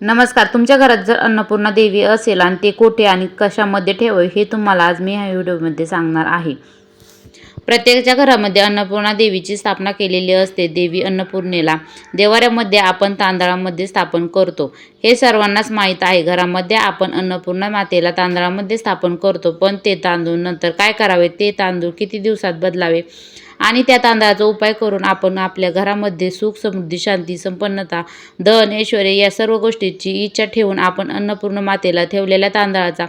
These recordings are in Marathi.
नमस्कार तुमच्या घरात जर अन्नपूर्णा देवी असेल आणि ते कोठे आणि कशामध्ये ठेवावे हे तुम्हाला आज मी ह्या व्हिडिओमध्ये सांगणार आहे. प्रत्येकाच्या घरामध्ये अन्नपूर्णा देवीची स्थापना केलेली असते देवी अन्नपूर्णेला. देवाऱ्यामध्ये आपण तांदळामध्ये स्थापन करतो. हे सर्वांनाच माहीत आहे घरामध्ये आपण अन्नपूर्णा मातेला तांदळामध्ये स्थापन करतो पण ते तांदूळ नंतर काय करावे? ते तांदूळ किती दिवसात बदलावे? आणि त्या तांदळाचा उपाय करून आपण आपल्या घरामध्ये सुख समृद्धी शांती संपन्नता धन ऐश्वर्य या सर्व गोष्टीची इच्छा ठेवून आपण अन्नपूर्ण मातेला ठेवलेल्या तांदळाचा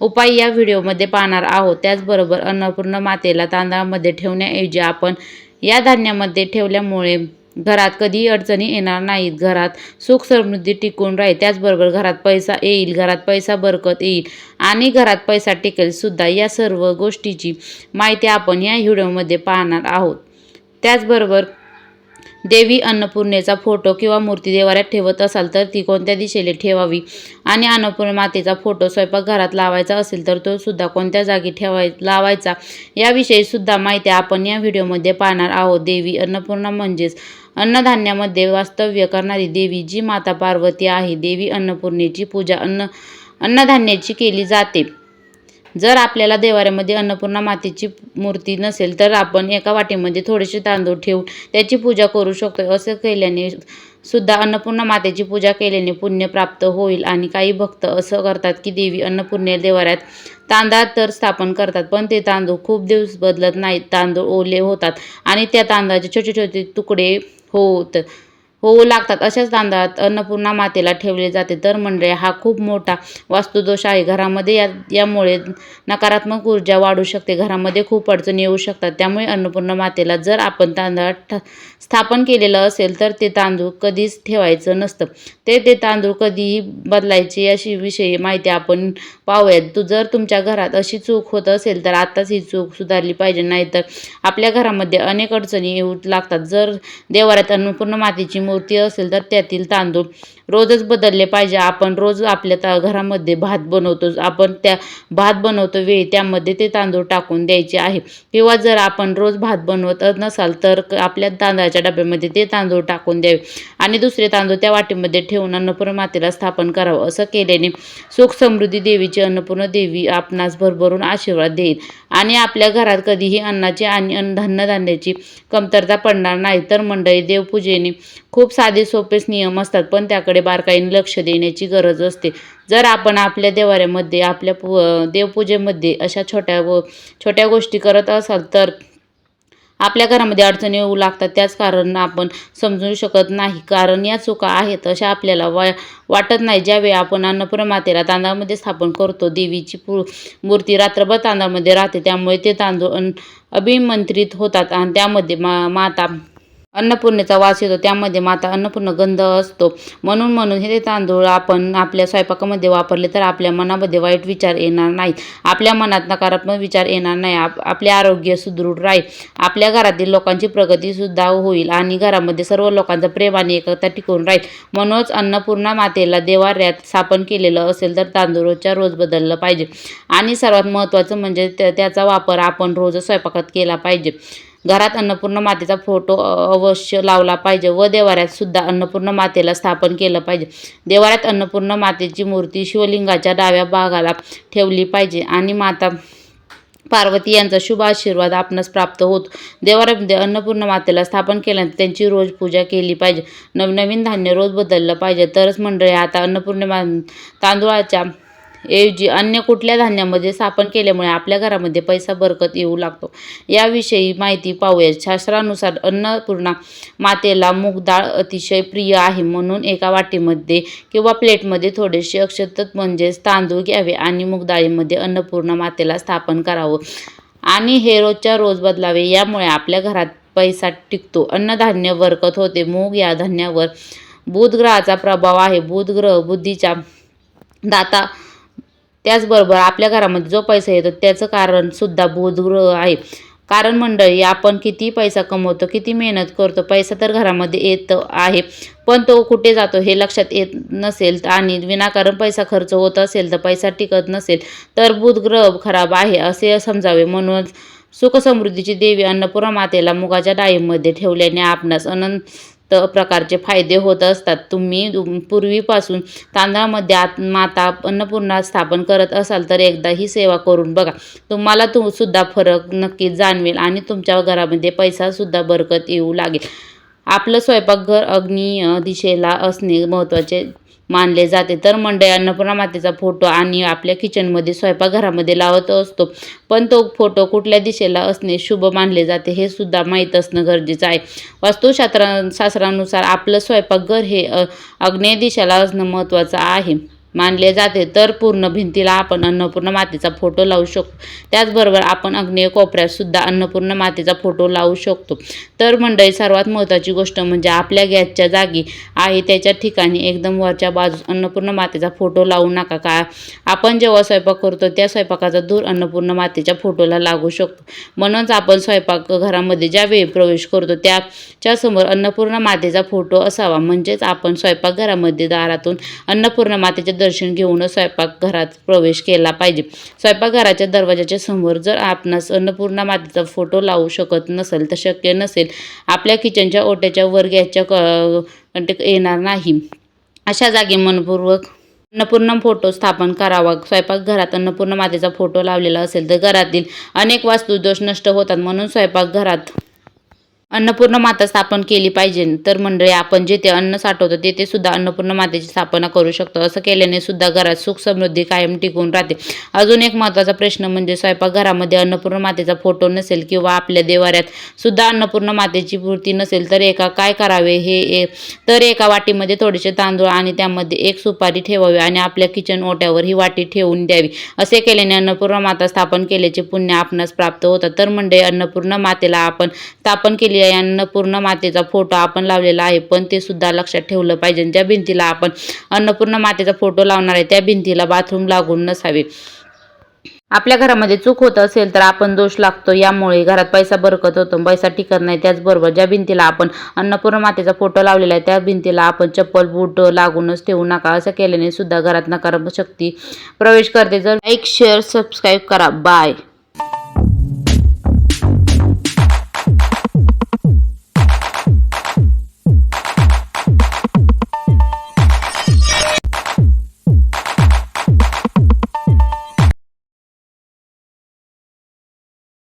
उपाय या व्हिडिओमध्ये पाहणार आहोत. त्याचबरोबर अन्नपूर्ण मातेला तांदळामध्ये ठेवण्याऐवजी आपण या धान्यामध्ये ठेवल्यामुळे घरात कधीही अडचणी येणार नाहीत. घरात सुख समृद्धी टिकून राहील. त्याचबरोबर घरात पैसा येईल. घरात पैसा बरकत येईल. आणि घरात पैसा टिकेल सुद्धा या सर्व गोष्टीची माहिती आपण या व्हिडिओमध्ये पाहणार आहोत. त्याचबरोबर देवी अन्नपूर्णेचा फोटो किंवा मूर्ती देवाऱ्यात ठेवत असाल तर ती कोणत्या दिशेने ठेवावी? आणि अन्नपूर्ण मातेचा फोटो स्वयंपाकघरात लावायचा असेल तर तो सुद्धा कोणत्या जागी ठेवाय लावायचा? याविषयी सुद्धा माहिती आपण या व्हिडिओमध्ये पाहणार आहोत. देवी अन्नपूर्णा म्हणजेच अन्नधान्यामध्ये वास्तव्य करणारी देवी जी माता पार्वती आहे देवी अन्नपूर्णेची पूजा अन्न अन्नधान्याची केली जाते. जर आपल्याला देवाऱ्यामध्ये अन्नपूर्णा मातेची मूर्ती नसेल तर आपण एका वाटीमध्ये थोडेसे तांदूळ ठेवून त्याची पूजा करू शकतो. असं केल्याने सुद्धा अन्नपूर्णा मातेची पूजा केल्याने पुण्य प्राप्त होईल आणि काही भक्त असं करतात की देवी अन्नपूर्णे देवाऱ्यात तांदळात तर स्थापन करतात पण ते तांदूळ खूप दिवस बदलत नाहीत. तांदूळ ओले होतात आणि त्या तांदळाचे छोटे छोटे तुकडे होत. होऊ लागतात. अशाच तांदळात अन्नपूर्णा मातेला ठेवले जाते. तर मंडळी हा खूप मोठा वास्तुदोष आहे. घरामध्ये या यामुळे नकारात्मक ऊर्जा वाढू शकते. घरामध्ये खूप अडचणी येऊ शकतात. त्यामुळे अन्नपूर्णा मातेला जर आपण तांदळात ठ- स्थापन केलेलं असेल तर ते तांदूळ कधीच ठेवायचं नसतं. ते ते तांदूळ कधीही बदलायचे अशी विषयी माहिती आपण पाहूयात. तू जर तुमच्या घरात अशी चूक होत असेल तर आत्ताच ही चूक सुधारली पाहिजे. नाहीतर आपल्या घरामध्ये अनेक अडचणी येऊ लागतात. जर देवाऱ्यात अन्नपूर्ण मातेची मूर्ती असेल तर त्यातील तांदूळ रोजच बदलले पाहिजे. आपण रोज आपल्या ता घरामध्ये भात बनवतो. आपण त्या भात बनवतो वेळी त्यामध्ये ते तांदूळ टाकून द्यायचे आहे. किंवा जर आपण रोज भात बनवत नसाल तर आपल्या तांदळाच्या डब्यामध्ये ते तांदूळ टाकून द्यावे. आणि दुसरे तांदूळ त्या वाटीमध्ये ठेवून अन्नपूर्ण मातेला स्थापन करावं. असं केल्याने सुख समृद्धी देवीची अन्नपूर्ण देवी आपणास भरभरून आशीर्वाद देईल. आणि आपल्या घरात कधीही अन्नाची आणि अन्नधान्याची कमतरता पडणार नाही. तर मंडळी देवपूजेने खूप साधे सोपेच नियम असतात पण त्याकडे बारकाईने लक्ष देण्याची गरज असते. जर आपण आपल्या देवाऱ्यामध्ये आपल्या पू देवपूजेमध्ये अशा छोट्या व छोट्या गोष्टी करत असाल तर आपल्या घरामध्ये अडचणी येऊ लागतात. त्याच कारण आपण समजू शकत नाही. कारण या चुका आहेत अशा आपल्याला वा वाटत नाही. ज्यावेळी आपण अन्नप्रमातेला मातेला तांदळामध्ये स्थापन करतो देवीची पू मूर्ती रात्रभर तांदळामध्ये राहते त्यामुळे ते तांदूळ अन अभिमंत्रित होतात. आणि त्यामध्ये मा माता अन्नपूर्णेचा वास येतो त्यामध्ये माता अन्नपूर्ण गंध असतो. म्हणून म्हणून हे तांदूळ आपण आपल्या स्वयंपाकामध्ये वापरले तर आपल्या मनामध्ये वाईट विचार येणार नाहीत. आपल्या मनात नकारात्मक विचार येणार नाही. आप आपले आरोग्य सुदृढ राहील. आपल्या घरातील लोकांची प्रगतीसुद्धा होईल आणि घरामध्ये सर्व लोकांचं प्रेम आणि एकता टिकून राहील. म्हणूनच अन्नपूर्णा मातेला देवाऱ्यात स्थापन केलेलं असेल तर तांदूळ रोजच्या रोज बदललं पाहिजे. आणि सर्वात महत्त्वाचं म्हणजे त्याचा वापर आपण रोज स्वयंपाकात केला पाहिजे. घरात अन्नपूर्ण मातेचा फोटो अवश्य लावला पाहिजे व देवाऱ्यात सुद्धा अन्नपूर्ण मातेला स्थापन केलं पाहिजे. देवाऱ्यात अन्नपूर्ण मातेची मूर्ती शिवलिंगाच्या डाव्या भागाला ठेवली पाहिजे आणि माता पार्वती यांचा शुभ आशीर्वाद आपणास प्राप्त होतो. देवाऱ्यामध्ये अन्नपूर्ण मातेला स्थापन केल्यानंतर त्यांची रोज पूजा केली पाहिजे. नवनवीन धान्य रोज बदललं पाहिजे. तरच मंडळी आता अन्नपूर्ण मा तांदूळाच्या ऐवजी अन्य कुठल्या धान्यामध्ये स्थापन केल्यामुळे आपल्या घरामध्ये पैसा बरकत येऊ लागतो? याविषयी माहिती पाहूया. शास्त्रानुसार अन्नपूर्णा मातेला मूग डाळ अतिशय प्रिय आहे म्हणून एका वाटीमध्ये किंवा प्लेटमध्ये थोडेसे अक्षतत म्हणजेच तांदूळ घ्यावे आणि मूग डाळीमध्ये अन्नपूर्णा मातेला स्थापन करावं आणि हे रोजच्या रोज बदलावे. यामुळे आपल्या घरात पैसा टिकतो. अन्नधान्य बरकत होते. मूग या धान्यावर बुधग्रहाचा प्रभाव आहे. बुधग्रह बुद्धीच्या दाता त्याचबरोबर आपल्या घरामध्ये जो पैसा येतो त्याचं कारण सुद्धा बुधग्रह आहे. कारण मंडळी आपण किती पैसा कमवतो किती मेहनत करतो पैसा तर घरामध्ये येत आहे. पण तो कुठे जातो हे लक्षात येत नसेल आणि विनाकारण पैसा खर्च होत असेल तर पैसा टिकत नसेल तर बुध ग्रह खराब आहे असे समजावे. म्हणून सुखसमृद्धीची देवी अन्नपूर्णा मातेला मुगाच्या डाळीमध्ये ठेवल्याने आपणास अनंत त प्रकारचे फायदे होत असतात. तुम्ही पूर्वीपासून तांदळामध्ये आत माता अन्नपूर्णा स्थापन करत असाल तर एकदा ही सेवा करून बघा. तुम्हाला तु सुद्धा फरक नक्कीच जाणवेल आणि तुमच्या घरामध्ये पैसासुद्धा बरकत येऊ लागेल. आपलं स्वयंपाकघर अग्नी दिशेला असणे महत्त्वाचे मानले जाते. तर मंडळी अन्नपूर्णा मातेचा फोटो आणि आपल्या किचनमध्ये स्वयंपाकघरामध्ये लावत असतो. पण तो फोटो कुठल्या दिशेला असणे शुभ मानले जाते हे सुद्धा माहीत असणं गरजेचं आहे. वास्तुशास्त्रा शास्त्रानुसार आपलं स्वयंपाकघर हे अग्नेय आग्नेय दिशेला असणं महत्त्वाचं आहे. मानले जाते तर पूर्ण भिंतीला आपण अन्नपूर्ण मातेचा फोटो लावू शकतो त्याचबरोबर आपण अग्नेय कोपऱ्यातसुद्धा अन्नपूर्ण मातेचा फोटो लावू शकतो. तर मंडळी सर्वात महत्त्वाची गोष्ट म्हणजे आपल्या गॅसच्या जागी आहे त्याच्या ठिकाणी एकदम वरच्या बाजूस अन्नपूर्ण मातेचा फोटो लावू नका. का आपण जेव्हा स्वयंपाक करतो त्या स्वयंपाकाचा धूर अन्नपूर्ण मातेच्या फोटोला लागू शकतो. म्हणूनच आपण स्वयंपाक घरामध्ये ज्यावेळी प्रवेश करतो त्याच्यासमोर अन्नपूर्ण मातेचा फोटो असावा. म्हणजेच आपण स्वयंपाकघरामध्ये दारातून अन्नपूर्ण मातेचे दर्शन घेऊनच स्वयंपाकघरात प्रवेश केला पाहिजे. स्वयंपाकघराच्या दरवाजाच्या समोर जर आपणास अन्नपूर्णा मातेचा फोटो लावू शकत नसेल तर शक्य नसेल. आपल्या किचनच्या ओट्याच्या वर गॅसच्या क येणार नाही. अशा जागी मनपूर्वक अन्नपूर्ण फोटो स्थापन करावा. स्वयंपाकघरात अन्नपूर्णा मातेचा फोटो लावलेला असेल तर घरातील अनेक वास्तुदोष नष्ट होतात म्हणून स्वयंपाकघरात अन्नपूर्ण माता स्थापन केली पाहिजे. तर मंडळी आपण जेथे अन्न साठवतो तेथे सुद्धा अन्नपूर्ण मातेची स्थापना करू शकतो. असं केल्याने सुद्धा घरात सुख समृद्धी कायम टिकून राहते. अजून एक महत्त्वाचा प्रश्न म्हणजे स्वयंपाकघरामध्ये अन्नपूर्ण मातेचा फोटो नसेल किंवा आपल्या देवाऱ्यात सुद्धा अन्नपूर्ण मातेची मूर्ती नसेल तर एका काय करावे? हे ए- तर एका वाटीमध्ये थोडेसे तांदूळ आणि त्यामध्ये एक सुपारी ठेवावी आणि आपल्या किचन ओट्यावर ही वाटी ठेवून द्यावी. असे केल्याने अन्नपूर्ण माता स्थापन केल्याचे पुण्य आपणास प्राप्त होतात. तर मंडळी अन्नपूर्ण मातेला आपण स्थापन केलेल्या या अन्नपूर्णा मातेचा फोटो आपण लावलेला आहे. पण ते सुद्धा लक्षात ठेवलं पाहिजे. ज्या भिंतीला आपण अन्नपूर्णा मातेचा फोटो लावणार आहे त्या भिंतीला बाथरूम लागून नसावे. आपल्या घरामध्ये चूक होत असेल तर आपण दोष लागतो. यामुळे घरात पैसा बरकत होतो. पैसा टिकत नाही. त्याचबरोबर ज्या भिंतीला आपण अन्नपूर्णा मातेचा फोटो लावलेला आहे त्या भिंतीला आपण चप्पल बूट लागूनच ठेवू नका. असं केल्याने सुद्धा घरात नकारात्मक शक्ती प्रवेश करते. जर लाईक शेअर सबस्क्राईब करा. बाय